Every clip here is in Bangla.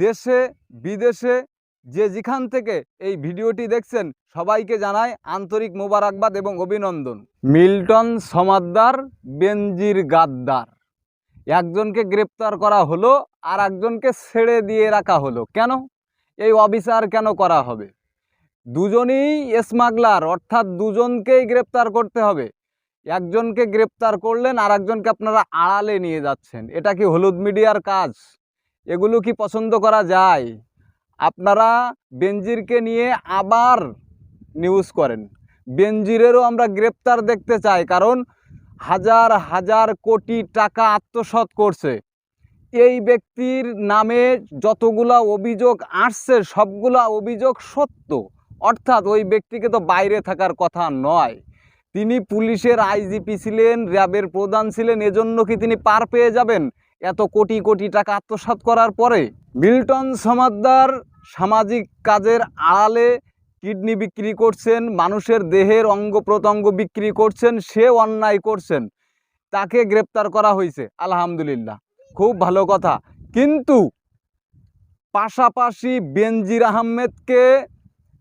দেশে, বিদেশে যে যেখান থেকে এই ভিডিওটি দেখছেন, সবাইকে জানায় আন্তরিক মোবারকবাদ এবং অভিনন্দন। মিল্টন সমাদ্দার, বেনজির গাদ্দার। একজনকে গ্রেপ্তার করা হলো, আর একজনকে ছেড়ে দিয়ে রাখা হলো। কেন? এই অবিচার কেন করা হবে? দুজনই স্মাগলার, অর্থাৎ দুজনকেই গ্রেপ্তার করতে হবে। একজনকে গ্রেপ্তার করলেন আর একজনকে আপনারা আড়ালে নিয়ে যাচ্ছেন। এটা কি হলুদ মিডিয়ার কাজ? এগুলো কি পছন্দ করা যায়? আপনারা বেনজিরকে নিয়ে আবার নিউজ করেন। বেনজিরেরও আমরা গ্রেপ্তার দেখতে চাই, কারণ হাজার হাজার কোটি টাকা আত্মসাৎ করছে। এই ব্যক্তির নামে যতগুলা অভিযোগ আসছে, সবগুলা অভিযোগ সত্য। অর্থাৎ ওই ব্যক্তিকে তো বাইরে থাকার কথা নয়। তিনি পুলিশের আইজিপি ছিলেন, র্যাবের প্রধান ছিলেন, এজন্য কি তিনি পার পেয়ে যাবেন? এত কোটি কোটি টাকা আত্মসাৎ করার পরে মিল্টন সমাদ্দার সামাজিক কাজের আড়ালে কিডনি বিক্রি করছেন, মানুষের দেহের অঙ্গ প্রত্যঙ্গ বিক্রি করছেন, সে অন্যায় করছেন। তাকে গ্রেপ্তার করা হয়েছে, আলহামদুলিল্লাহ। খুব ভালো কথা। কিন্তু পাশাপাশি বেনজির আহমেদকে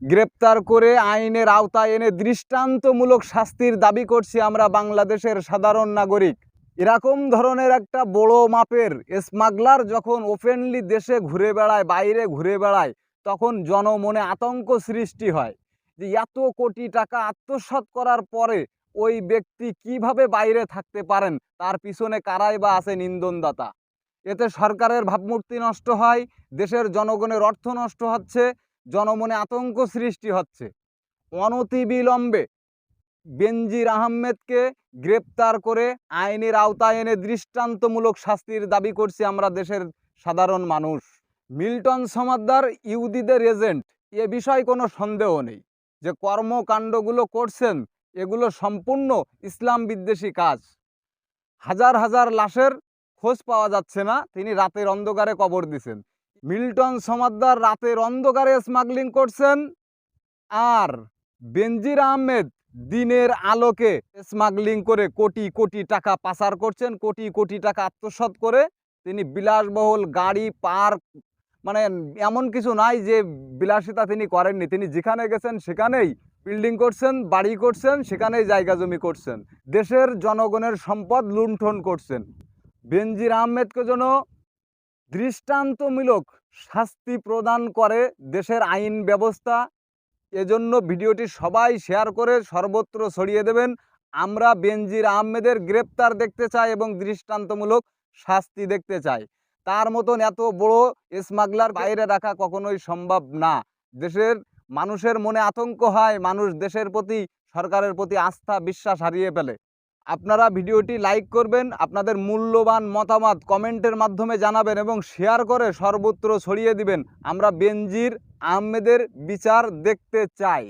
গ্রেপ্তার করে আইনের আওতায় এনে দৃষ্টান্তমূলক শাস্তির দাবি করছি আমরা বাংলাদেশের সাধারণ নাগরিক। এরকম ধরনের একটা বড় মাপের স্মাগলার যখন ওপেনলি দেশে ঘুরে বেড়ায়, বাইরে ঘুরে বেড়ায়, তখন জনমনে আতঙ্ক সৃষ্টি হয় যে এত কোটি টাকা আত্মসাৎ করার পরে ওই ব্যক্তি কীভাবে বাইরে থাকতে পারেন? তার পিছনে কারাই বা আছে নিন্দনদাতা এতে সরকারের ভাবমূর্তি নষ্ট হয়, দেশের জনগণের অর্থ নষ্ট হচ্ছে, জনমনে আতঙ্ক সৃষ্টি হচ্ছে। অনতিবিলম্বে বেনজির আহমেদকে গ্রেপ্তার করে আইনের আওতায় এনে দৃষ্টান্তমূলক শাস্তির দাবি করছি আমরা দেশের সাধারণ মানুষ। মিল্টন সমাদ্দার ইউদিদের এজেন্ট, এ বিষয়ে কোনো সন্দেহ নেই যে কর্মকাণ্ডগুলো করছেন, এগুলো সম্পূর্ণ ইসলাম বিদ্বেষী কাজ। হাজার হাজার লাশের খোঁজ পাওয়া যাচ্ছে না, তিনি রাতের অন্ধকারে কবর দিছেন। মিল্টন সমাদ্দার রাতের অন্ধকারে স্মাগলিং করছেন আর বেনজির আহমেদ দিনের আলোকে স্মাগলিং করে কোটি কোটি টাকা পাচার করছেন, কোটি কোটি টাকা আত্মসাৎ করে তিনি বিলাসবহুল গাড়ি, পার্ক মানে এমন কিছু নাই যে বিলাসিতা তিনি করেননি। তিনি যেখানে গেছেন সেখানেই বিল্ডিং করছেন, বাড়ি করছেন, সেখানেই জায়গা জমি করছেন। দেশের জনগণের সম্পদ লুণ্ঠন করছেন। বেনজির আহমেদকে যেন দৃষ্টান্তমূলক শাস্তি প্রদান করে দেশের আইন ব্যবস্থা এজন্য ভিডিওটি সবাই শেয়ার করে সর্বত্র ছড়িয়ে দেবেন। আমরা বেনজির আহমেদের গ্রেপ্তার দেখতে চাই এবং দৃষ্টান্তমূলক শাস্তি দেখতে চাই। তার মতন এত বড় স্মাগলার বাইরে রাখা কখনোই সম্ভব না। দেশের, মানুষের মনে আতঙ্ক হয়, মানুষ দেশের প্রতি, সরকারের প্রতি আস্থা, বিশ্বাস হারিয়ে ফেলে। আপনারা ভিডিওটি লাইক করবেন, আপনাদের মূল্যবান মতামত কমেন্টের মাধ্যমে জানাবেন এবং শেয়ার করে সর্বত্র ছড়িয়ে দিবেন। আমরা বেনজির আহমেদের বিচার দেখতে চাই।